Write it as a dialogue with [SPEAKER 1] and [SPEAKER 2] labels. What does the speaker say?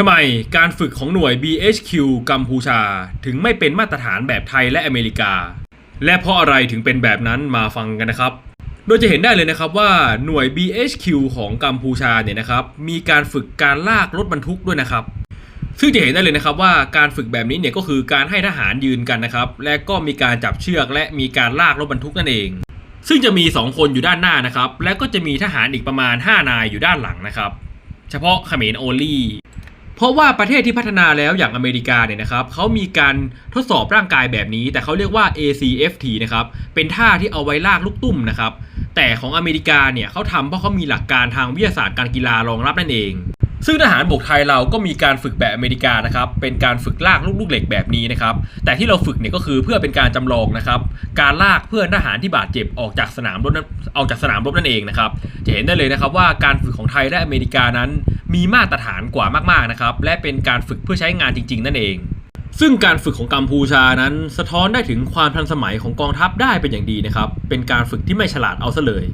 [SPEAKER 1] ทำไมการฝึกของหน่วย BHQ กัมพูชา ถึงไม่เป็นมาตรฐานแบบไทยและอเมริกา และเพราะอะไรถึงเป็นแบบนั้นมาฟังกันนะครับ โดยจะเห็นได้เลยนะครับว่าหน่วย BHQ ของกัมพูชาเนี่ยนะครับ มีการฝึกการลากรถบรรทุกด้วยนะครับ ซึ่งจะเห็นได้เลยนะครับว่าการฝึกแบบนี้เนี่ยก็คือการให้ทหารยืนกันนะครับ และก็มีการจับเชือกและมีการลากรถบรรทุกนั่นเอง ซึ่งจะมี 2 คนอยู่ด้านหน้านะครับ และก็จะมีทหารอีกประมาณ 5 นายอยู่ด้านหลังนะครับ เฉพาะเขมรโอลี่ เพราะว่าประเทศที่พัฒนาแล้วอย่างอเมริกาเนี่ยนะครับเขามีการทดสอบร่างกายแบบนี้ แต่เขาเรียกว่า ACFT นะครับเป็นท่าที่เอาไว้ลากลูกตุ้มนะครับแต่ของอเมริกาเนี่ยเขาทำเพราะเขามีหลักการทางวิทยาศาสตร์การกีฬารองรับนั่นเอง ซึ่งทหารบกไทยเราก็มีการฝึกแบบอเมริกานะครับเป็นการฝึกลากลูกลูกเหล็กแบบนี้นะครับแต่ที่เราฝึกเนี่ยก็คือเพื่อเป็นการจำลองนะครับการลากเพื่อนทหารที่บาดเจ็บออกจากสนามรบนั้นออกจากสนามรบนั่นเองนะครับจะเห็นได้เลยนะครับว่าการฝึกของไทยและอเมริกานั้น มีมาตรฐานกว่ามากๆนะครับ และเป็นการฝึกเพื่อใช้งานจริง ๆ นั่นเอง ซึ่งการฝึกของกัมพูชานั้น สะท้อนได้ถึงความทันสมัยของกองทัพได้เป็นอย่างดีนะครับ เป็นการฝึกที่ไม่ฉลาดเอาซะเลย